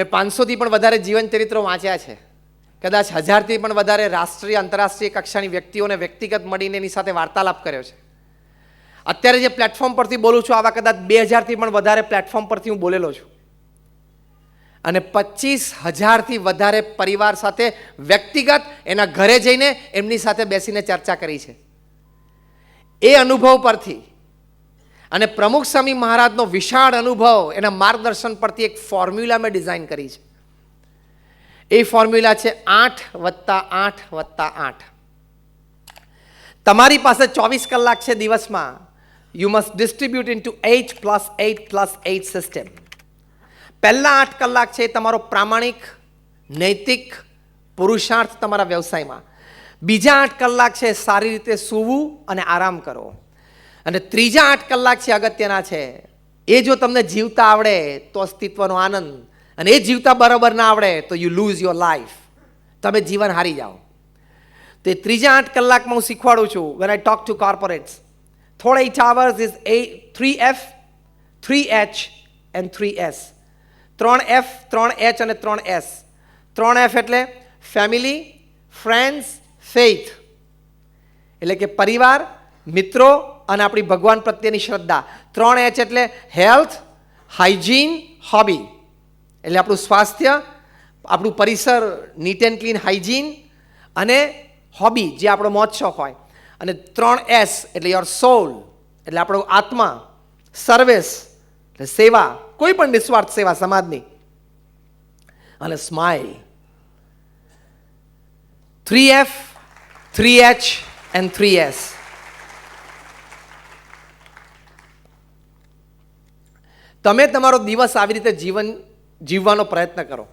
મેં પાંચસોથી પણ વધારે જીવન ચરિત્રો વાંચ્યા છે. કદાચ હજારથી પણ વધારે રાષ્ટ્રીય, આંતરરાષ્ટ્રીય કક્ષાની વ્યક્તિઓને વ્યક્તિગત મળીને એની સાથે વાર્તાલાપ કર્યો છે. અત્યારે જે પ્લેટફોર્મ પરથી બોલું છું, આવા કદાચ બે હજારથી પણ વધારે પ્લેટફોર્મ પરથી હું બોલેલો છું. અને પચીસ હજારથી વધારે પરિવાર સાથે વ્યક્તિગત એના ઘરે જઈને એમની સાથે બેસીને ચર્ચા કરી છે. એ અનુભવ પરથી અને પ્રમુખ સ્વામી મહારાજનો વિશાળ અનુભવ એના માર્ગદર્શન પરથી એક ફોર્મ્યુલા મેં ડિઝાઇન કરી છે. એ ફોર્મ્યુલા છે આઠ વત્તા આઠ વત્તા આઠ. તમારી પાસે ચોવીસ કલાક છે દિવસમાં. You must distribute into eight plus eight plus eight system પહેલા આઠ કલાક છે તમારો પ્રામાણિક, નૈતિક, પુરુષાર્થ તમારા વ્યવસાયમાં. બીજા આઠ કલાક છે સારી રીતે સૂવું અને આરામ કરો. અને ત્રીજા આઠ કલાક છે અગત્યના છે. એ જો તમને જીવતા આવડે તો અસ્તિત્વનો આનંદ. અને એ જીવતા બરાબર ના આવડે તો યુ લૂઝ યોર લાઈફ તમે જીવન હારી જાઓ. તે ત્રીજા આઠ કલાકમાં હું શીખવાડું છું when I talk to corporates થોડા each hours is a three F three H and three S ત્રણ એફ ત્રણ એચ અને ત્રણ એસ ત્રણ એફ એટલે ફેમિલી ફ્રેન્ડ્સ ફેઇથ એટલે કે પરિવાર, મિત્રો અને આપણી ભગવાન પ્રત્યેની શ્રદ્ધા. ત્રણ એચ એટલે હેલ્થ હાઇજીન હોબી એટલે આપણું સ્વાસ્થ્ય, આપણું પરિસર નીટ એન્ડ ક્લીન હાઇજીન અને હોબી જે આપણો મોજ હોય. અને ત્રણ એસ એટલે યોર સોલ એટલે આપણો આત્મા સર્વિસ એટલે સેવા, કોઈ પણ નિસ્વાર્થ સેવા સમાજની. અને smile three F three H and three S તમે તમારો દિવસ આવી રીતે જીવન જીવવાનો પ્રયત્ન કરો.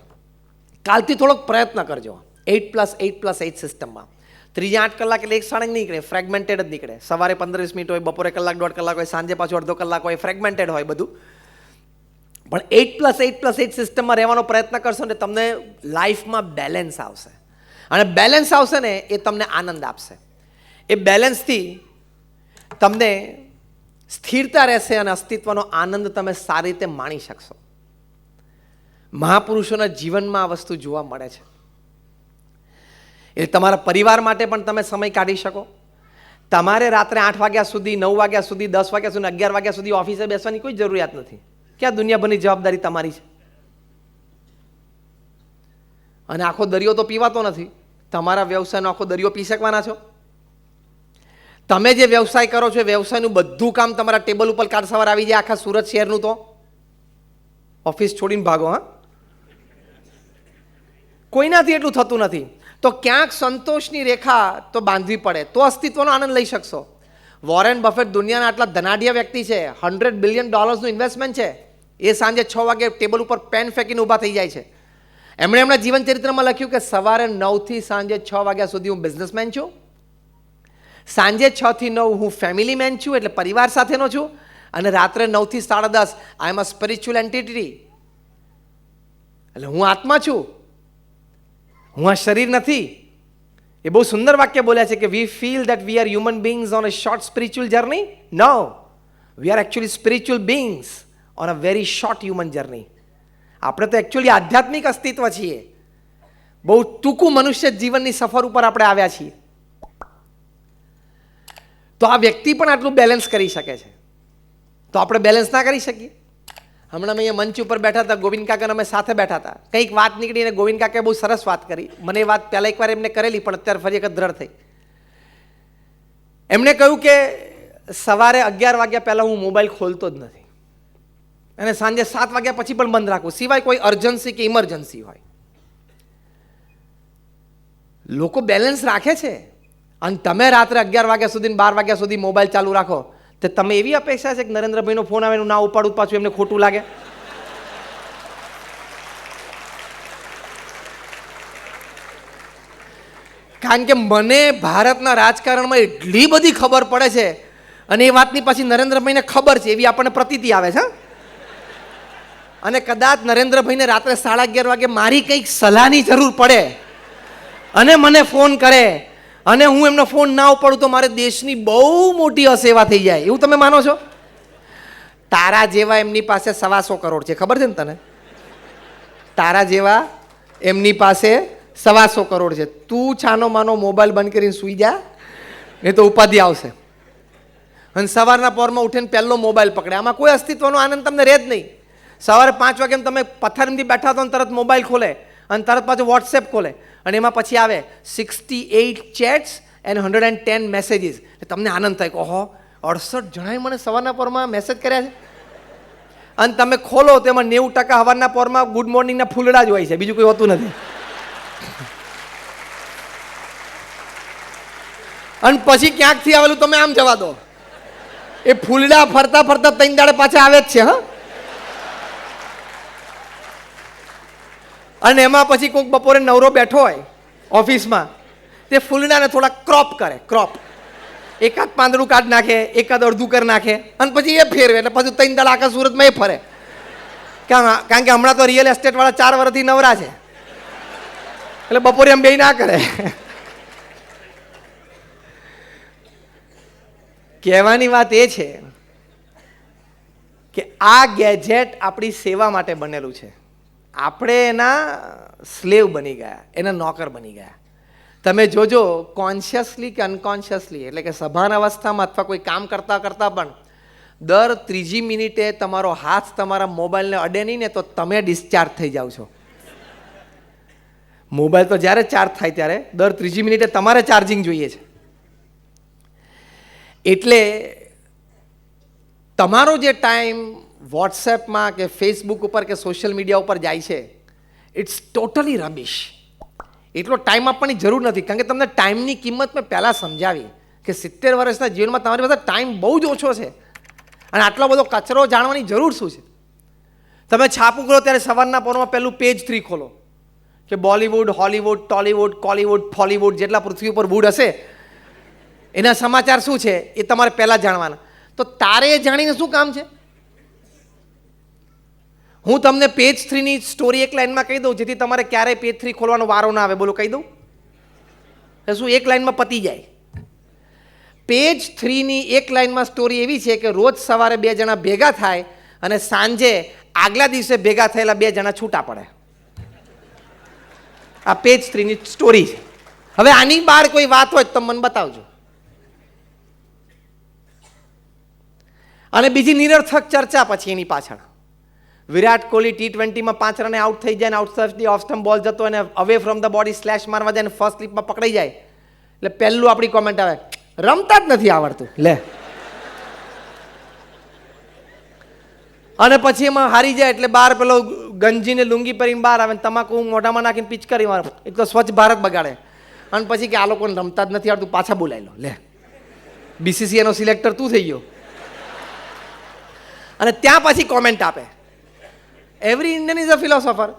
કાલથી થોડોક પ્રયત્ન કરજો. Eight plus eight plus eight સિસ્ટમમાં ત્રીજા આઠ કલાક એટલે એક સાડક નીકળે ફ્રેગમેન્ટેડ જ નીકળે. સવારે પંદર વીસ મિનિટ હોય, બપોરે કલાક, દોઢ કલાક હોય, સાંજે પાછું અડધો કલાક હોય ફ્રેગમેન્ટેડ હોય બધું. પણ eight plus eight plus eight સિસ્ટમમાં રહેવાનો પ્રયત્ન કરશો ને તમને લાઈફમાં બેલેન્સ આવશે. અને બેલેન્સ આવશે ને એ તમને આનંદ આપશે. એ બેલેન્સથી તમને સ્થિરતા રહેશે અને અસ્તિત્વનો આનંદ તમે સારી રીતે માણી શકશો. મહાપુરુષોના જીવનમાં આ વસ્તુ જોવા મળે છે. એટલે તમારા પરિવાર માટે પણ તમે સમય કાઢી શકો. તમારે રાત્રે આઠ વાગ્યા સુધી, નવ વાગ્યા સુધી, દસ વાગ્યા સુધી, અગિયાર વાગ્યા સુધી ઓફિસે બેસવાની કોઈ જરૂરિયાત નથી. ક્યાં દુનિયાભરની જવાબદારી તમારી છે? અને આખો દરિયો તો પીવાતો નથી. તમારા વ્યવસાયનો આખો દરિયો પી શકવાના છો? તમે જે વ્યવસાય કરો છો, એ વ્યવસાયનું બધું કામ તમારા ટેબલ ઉપર કાલ સવાર આવી જાય, આખા સુરત શહેરનું તો. ઓફિસ છોડીને ભાગો, હા. કોઈનાથી એટલું થતું નથી. તો ક્યાંક સંતોષની રેખા તો બાંધવી પડે, તો અસ્તિત્વનો આનંદ લઈ શકશો. વોરેન બફેટ દુનિયાના આટલા ધનાઢ્ય વ્યક્તિ છે હંડ્રેડ બિલિયન ડોલર્સનું ઇન્વેસ્ટમેન્ટ છે, એ સાંજે છ વાગે ટેબલ ઉપર પેન ફેંકીને ઊભા થઈ જાય છે. એમણે એમના જીવન ચરિત્રમાં લખ્યું કે સવારે નવથી સાંજે છ વાગ્યા સુધી હું બિઝનેસમેન છું. સાંજે છથી નવ હું ફેમિલી મેન છું, એટલે પરિવાર સાથેનો છું. અને રાત્રે નવથી સાડા દસ આઈ એમ અ સ્પિરિચ્યુઅલ એન્ટિટી એટલે હું આત્મા છું. હું આ શરીર નથી. એ બહુ સુંદર વાક્ય બોલ્યા છે કે we feel that we are human beings on a short spiritual journey no we are actually spiritual beings on a very short human journey આપણે તો એકચ્યુઅલી આધ્યાત્મિક અસ્તિત્વ છીએ. બહુ ટૂંકું મનુષ્ય જીવનની સફર ઉપર આપણે આવ્યા છીએ. તો આ વ્યક્તિ પણ આટલું બેલેન્સ કરી શકે છે. તો આપણે બેલેન્સ ના કરી શકીએ? હમણાં અહીંયા મંચ ઉપર બેઠા હતા, ગોવિંદ કાકા અમે સાથે બેઠા હતા. કંઈક વાત નીકળી અને ગોવિંદ કાકાએ બહુ સરસ વાત કરી. મને એ વાત પહેલાં એકવાર એમને કરેલી, પણ અત્યારે ફરી એક દ્રઢ થઈ. એમણે કહ્યું કે સવારે અગિયાર વાગ્યા પહેલાં હું મોબાઈલ ખોલતો જ નથી. અને સાંજે સાત વાગ્યા પછી પણ બંધ રાખું. સિવાય કોઈ અર્જન્સી કે ઇમરજન્સી હોય. લોકો બેલેન્સ રાખે છે. અને તમે રાત્રે અગિયાર વાગ્યા સુધી બાર વાગ્યા સુધી મોબાઈલ ચાલુ રાખો, તો તમે એવી અપેક્ષા છે કે નરેન્દ્રભાઈનો ફોન આવે એનું ના ઉપાડું, પાછું એમને ખોટું લાગે? કારણ કે મને ભારતના રાજકારણમાં એટલી બધી ખબર પડે છે અને એ વાતની પાછી નરેન્દ્રભાઈને ખબર છે, એવી આપણને પ્રતીતિ આવે છે અને કદાચ નરેન્દ્રભાઈને રાત્રે સાડા અગિયાર વાગે મારી કંઈક સલાહની જરૂર પડે અને મને ફોન કરે અને હું એમનો ફોન ના ઉપાડું તો મારે દેશની બહુ મોટી અસેવા થઈ જાય. એવું તમે માનો છો? તારા જેવા એમની પાસે સવાસો કરોડ છે. ખબર છે ને તને? તારા જેવા એમની પાસે સવાસો કરોડ છે. તું છાનો માનો મોબાઈલ બંધ કરીને સૂઈ જા, નહીં તો ઉપાધિ આવશે. અને સવારના પોરમાં ઉઠીને પહેલો મોબાઈલ પકડે. આમાં કોઈ અસ્તિત્વનો આનંદ તમને રહે જ નહીં. સવારે પાંચ વાગે તમે પથ્થરથી બેઠા તો તરત મોબાઈલ ખોલે. અને તરત પાછું વોટ્સએપ ખોલે. અને એમાં પછી આવે sixty eight chats and hundred and ten messages તમને આનંદ થાય કે ઓહો, અડસઠ જણાએ મને સવારના પોરમાં મેસેજ કર્યા છે. અને તમે ખોલો તો એમાં નેવું ટકા સવારના પોરમાં ગુડ મોર્નિંગના ફૂલડા જ હોય છે. બીજું કોઈ હોતું નથી. અને પછી ક્યાંકથી આવેલું તમે આમ જવા દો. એ ફૂલડા ફરતા ફરતા ત્રણ દાડે પાછા આવે જ છે, હા? અને એમાં પછી કોઈક બપોરે નવરો બેઠો હોય ઓફિસમાં, તે ફૂલડાને થોડા ક્રોપ કરે, ક્રોપ. એકાદ પાંદડું કાઢ નાખે, એકાદ અડધું કરી નાખે, અને પછી એ ફેરવે, એટલે પછી ત્રણ દાડા આખા સુરતમાં એ ફરે. કારણ કે હમણાં તો રિયલ એસ્ટેટ વાળા ચાર વર્ષથી નવરા છે. એટલે બપોરે એમ બે ના કરે. કહેવાની વાત એ છે કે આ ગેજેટ આપણી સેવા માટે બનેલું છે. આપણે એના સ્લેવ બની ગયા, એના નોકર બની ગયા. તમે જોજો કોન્શિયસલી કે અનકોન્શિયસલી એટલે કે સભાન અવસ્થામાં અથવા કોઈ કામ કરતાં કરતાં પણ, દર ત્રીજી મિનિટે તમારો હાથ તમારા મોબાઈલને અડે નહીં ને તો તમે ડિસ્ચાર્જ થઈ જાઓ છો. મોબાઈલ તો જ્યારે ચાર્જ થાય ત્યારે, દર ત્રીજી મિનિટે તમારે ચાર્જિંગ જોઈએ છે. એટલે તમારો જે ટાઈમ વોટ્સએપમાં કે ફેસબુક ઉપર કે સોશિયલ મીડિયા ઉપર જાય છે ઇટ્સ ટોટલી રબિશ એટલો ટાઈમ આપવાની જરૂર નથી. કારણ કે તમને ટાઈમની કિંમત મેં પહેલાં સમજાવી કે સિત્તેર વર્ષના જીવનમાં તમારી પાસે ટાઈમ બહુ જ ઓછો છે. અને આટલો બધો કચરો જાણવાની જરૂર શું છે? તમે છાપું કરો ત્યારે સવારના પોરમાં પહેલું પેજ થ્રી ખોલો. કે બોલિવૂડ, હોલિવૂડ, ટોલિવૂડ, કોલિવૂડ, ફોલિવૂડ જેટલા પૃથ્વી ઉપર વૂડ હશે, એના સમાચાર શું છે એ તમારે પહેલાં જાણવાના. તો તારે એ જાણીને શું કામ છે? હું તમને પેજ થ્રીની સ્ટોરી એક લાઈનમાં કહી દઉં, જેથી તમારે ક્યારેય પેજ થ્રી ખોલવાનો વારો ના આવે. બોલો, કહી દઉં? શું, એક લાઈનમાં પતી જાય. પેજ થ્રીની એક લાઇનમાં સ્ટોરી એવી છે કે રોજ સવારે બે જણા ભેગા થાય અને સાંજે આગલા દિવસે ભેગા થયેલા બે જણા છૂટા પડે. આ પેજ થ્રીની સ્ટોરી છે. હવે આની બહાર કોઈ વાત હોય તો મને બતાવજો. અને બીજી નિરર્થક ચર્ચા પછી એની પાછળ. વિરાટ કોહલી ટી ટ્વેન્ટીમાં પાંચ રને આઉટ થઈ જાય ને આઉટ ધી ઓફ સ્ટમ્પ બોલ જતો અને away from the body slash મારવા જાય અને ફર્સ્ટ સ્લીપમાં પકડાઈ જાય. એટલે પહેલું આપણી કોમેન્ટ આવે રમતા જ નથી આવડતું. લે. અને પછી એમાં હારી જાય એટલે બહાર પેલો ગંજીને લુંગી પહેરીને બહાર આવે ને તમાકુ મોઢામાં નાખીને પિચકારી મારે. એક તો સ્વચ્છ ભારત બગાડે. અને પછી કે આ લોકોને રમતા જ નથી આવડતું પાછા બોલાવી લો. લે બીસીસીઆઈનો સિલેક્ટર તું થઈ ગયો. અને ત્યાં પછી કોમેન્ટ આપે. Every Indian is a philosopher